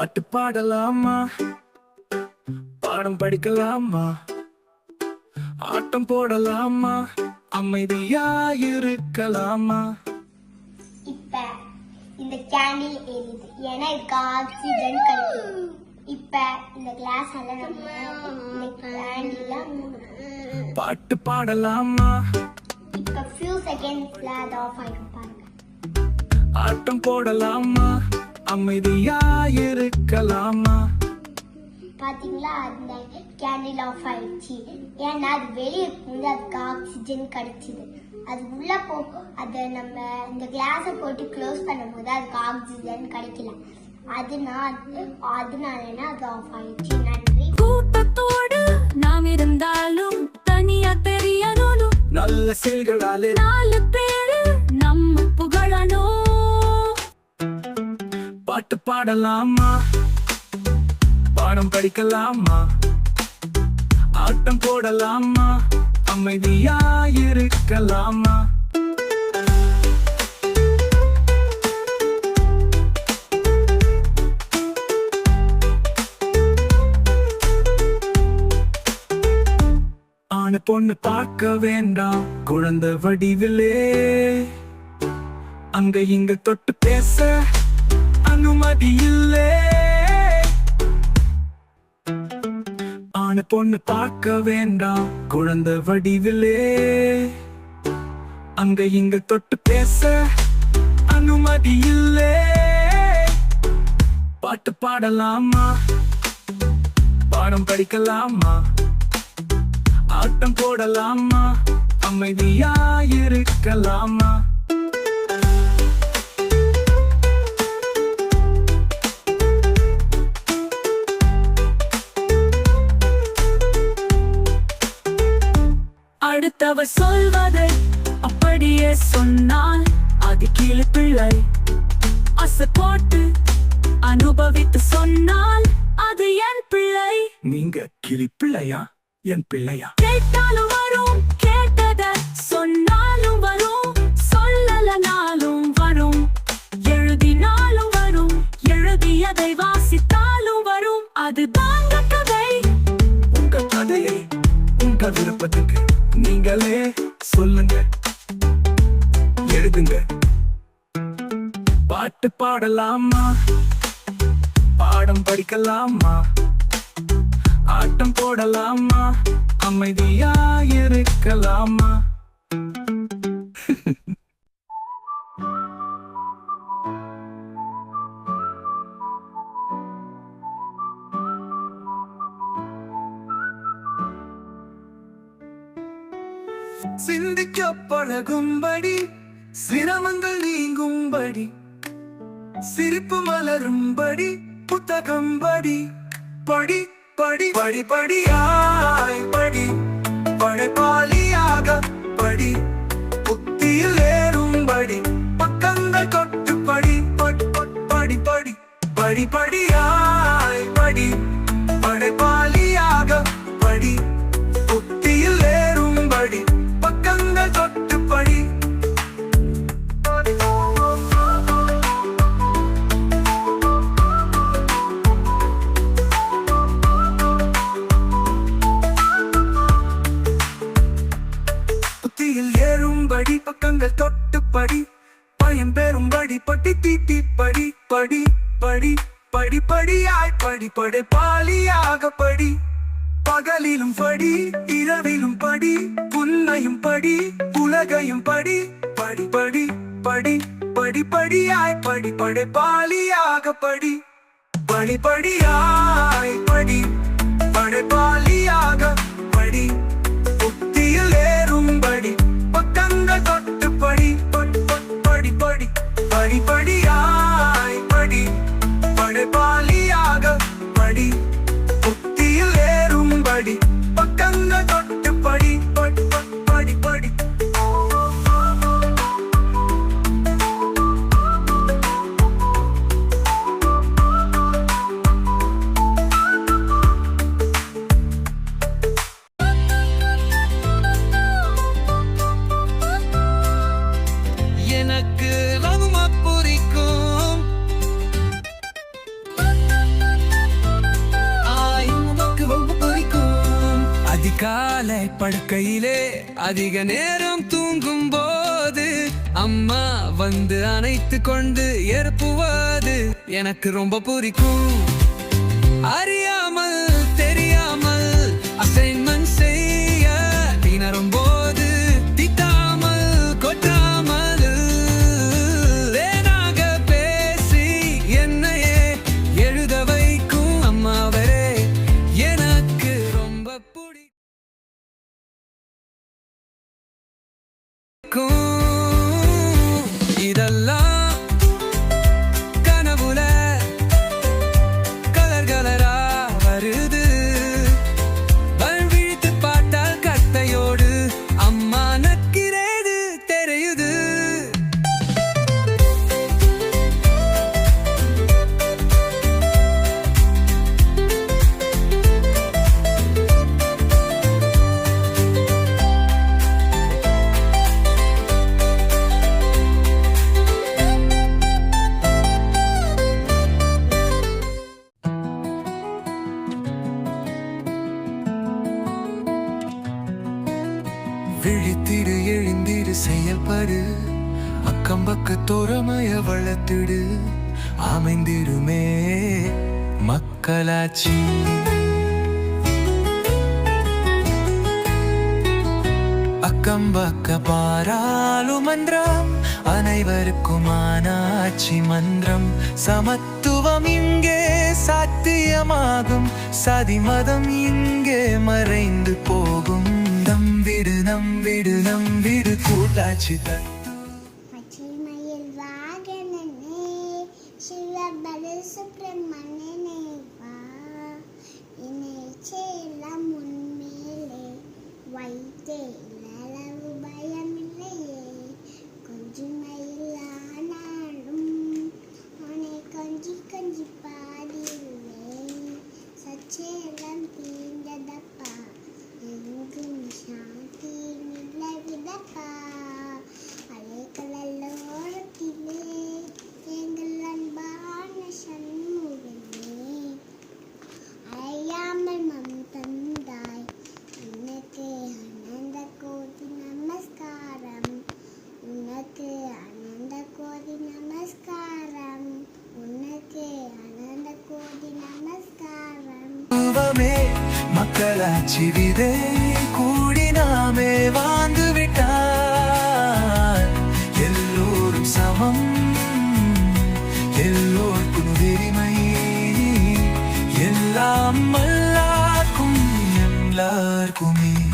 பாட்டு பாடலாமா? பாடம் படிக்கலாமா? ஆட்டம் போடலாமா? அமைதியா இருக்கலாமா இப்ப இந்த கேண்டில் எரியுது. ஏன்னா இதுக்கு ஆக்சிஜன் கிடைக்குது. இப்ப இந்த கிளாஸ் நம்ம பாட்டு பாடலாமா? இப்ப ஃபியூ செகண்ட்ஸ்ல அது ஆஃப் ஆயிடும் பாருங்க. ஆட்டம் போடலாமா? அமைதியா இருக்கலாமா பாத்தீங்களா? அந்த கேண்டில் ஆஃப் ஆயிடுச்சு. ஏன்னா அது வெளியே இருக்கும்போது அதுக்கு ஆக்சிஜன் கிடைச்சிது. அது உள்ள போ அதை நம்ம இந்த கிளாஸை போட்டு க்ளோஸ் பண்ணும்போது அதுக்கு ஆக்சிஜன் கிடைக்கல. அதனால அதனாலனா அது ஆஃப் ஆயிடுச்சு. நன்றி. கூட்டத்தோடு நாம் இருந்தாலும் தனியா தெரியணும் நல்ல செயல்களாலே. நாலு பேரு நம்ம புகழணும். பாட்டு பாடலாமா? பாடம் படிக்கலாமா? ஆட்டம் போடலாமா? அமைதியா இருக்கலாமா? பொண்ணு பார்க்க வேண்டாம் குழந்தை வடிவிலே. அங்க இங்க தொட்டு பேச அனுமதி ஆன பொண்ணு பார்க்க வேண்டாம் குழந்தை வடிவிலே. அங்க இங்க தொட்டு பேச அனுமதி இல்லே பாட்டு பாடலாமா? பாடம் படிக்கலாமா? ஆட்டம் போடலாமா? அமைதியா இருக்கலாமா அடுத்தவர் சொல்வதை அப்படியே சொன்னால் அது கீழ் பிள்ளை அசை போட்டு அனுபவித்து சொன்னால் அது என் பிள்ளை. நீங்க கிளி பிள்ளையா என் பிள்ளையா? கேட்டாலும் வரும் கேட்டத சொன்னாலும் வரும் சொல்லலனாலும் வரும். எழுதினாலும் வரும் எழுதியதை வாசித்தாலும் வரும் அது நீங்களே சொல்லுங்க. எழுதுங்க. பாட்டு பாடலாமா? பாடம் படிக்கலாமா? ஆட்டம் போடலாமா? அமைதியா இருக்கலாமா? சிந்திக்க பழகும்படி சிரமங்கள் நீங்கும்படி சிரிப்பு மலரும்படி புத்தகம் படி படி படி படி படியாய் படி படைப்பாளியாக படி புத்தியில் ஏறும்படி பக்கங்கள் கொட்டு படி படி படி படி படி படியாய் படி. படிப்படியாய் படிப்படை பாலியாக படி. பகலிலும் படி இரவிலும் படி. புன்னையும் படி உலகையும் படி. படிப்படி படி படிப்படியாய் படிப்படை பாலியாக படி. படிப்படியாய் படி படை பக்கங்கள் படுக்கையிலே அதிக நேரம் தூங்கும் போது அம்மா வந்து அணைத்து கொண்டு ஏற்புவது எனக்கு ரொம்ப பிடிக்கும். அறியாமல் தெரியாமல் அசை பிடிக்கும் செயல்படு. அக்கம் பக்க தோரமைய வளர்த்திடு. அமைந்திடுமே மக்களாட்சி. அக்கம் பக்க பாராளுமன்றம் அனைவருக்கும் ஆனாட்சி மன்றம். சமத்துவம் இங்கே சாத்தியமாகும். சதிமதம் இங்கே மறைந்து போகும். வீடு நம் வீடு நம் வீடு. கூட்டாட்சி தன் நமஸ்காரம் மக்களாட்சி விதை கூடி நாமே வாழ்ந்து விட்டார். எல்லோரும் சமம் எல்லோருக்கும் உரிமை. எல்லாம் எல்லாருக்கும் எல்லாருக்குமே.